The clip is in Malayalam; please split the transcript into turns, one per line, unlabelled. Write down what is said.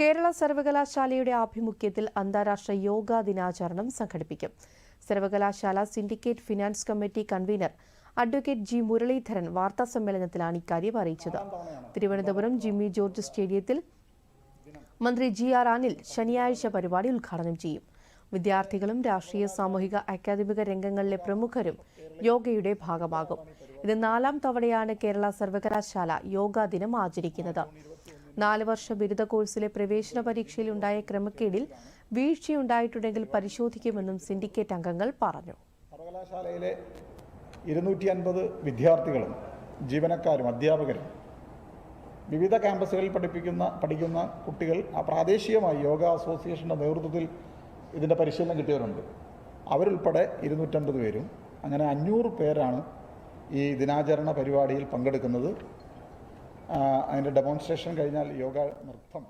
കേരള സർവകലാശാലയുടെ ആഭിമുഖ്യത്തിൽ അന്താരാഷ്ട്ര യോഗാ ദിനാചരണം സംഘടിപ്പിക്കും. സർവകലാശാല syndicate finance committee convener advocate G Muraleedharan വാർത്താ സമ്മേളനത്തിലാണ് ഇക്കാര്യം അറിയിച്ചത്. തിരുവനന്തപുരം ജിമ്മി ജോർജ് സ്റ്റേഡിയത്തിൽ മന്ത്രി ജി ആർ അനിൽ ശനിയാഴ്ച പരിപാടി ഉദ്ഘാടനം ചെയ്യും. വിദ്യാർത്ഥികളും രാഷ്ട്രീയ സാമൂഹിക അക്കാദമിക രംഗങ്ങളിലെ പ്രമുഖരും യോഗയുടെ ഭാഗമാകും. ഇത് നാലാം തവണയാണ് കേരള സർവകലാശാല യോഗാ ദിനം ആചരിക്കുന്നത്. നാല് വർഷ ബിരുദ കോഴ്സിലെ പ്രവേശന പരീക്ഷയിൽ ഉണ്ടായ ക്രമക്കേടിൽ വീഴ്ചയുണ്ടായിട്ടുണ്ടെങ്കിൽ പരിശോധിക്കുമെന്നും സിൻഡിക്കേറ്റ് അംഗങ്ങൾ പറഞ്ഞു.
സർവകലാശാലയിലെ ഇരുന്നൂറ്റി അൻപത് വിദ്യാർത്ഥികളും ജീവനക്കാരും അധ്യാപകരും വിവിധ ക്യാമ്പസുകളിൽ പഠിപ്പിക്കുന്ന പഠിക്കുന്ന കുട്ടികൾ ആ പ്രാദേശികമായി യോഗ അസോസിയേഷന്റെ നേതൃത്വത്തിൽ ഇതിന്റെ പരിശീലനം കിട്ടിയവരുണ്ട്. അവരുൾപ്പെടെ ഇരുന്നൂറ്റൻപത് പേരും അങ്ങനെ അഞ്ഞൂറ് പേരാണ് ഈ ദിനാചരണ പരിപാടിയിൽ പങ്കെടുക്കുന്നത്. അതിന്റെ ഡെമോൺസ്ട്രേഷൻ കഴിഞ്ഞാൽ യോഗ നൃത്തം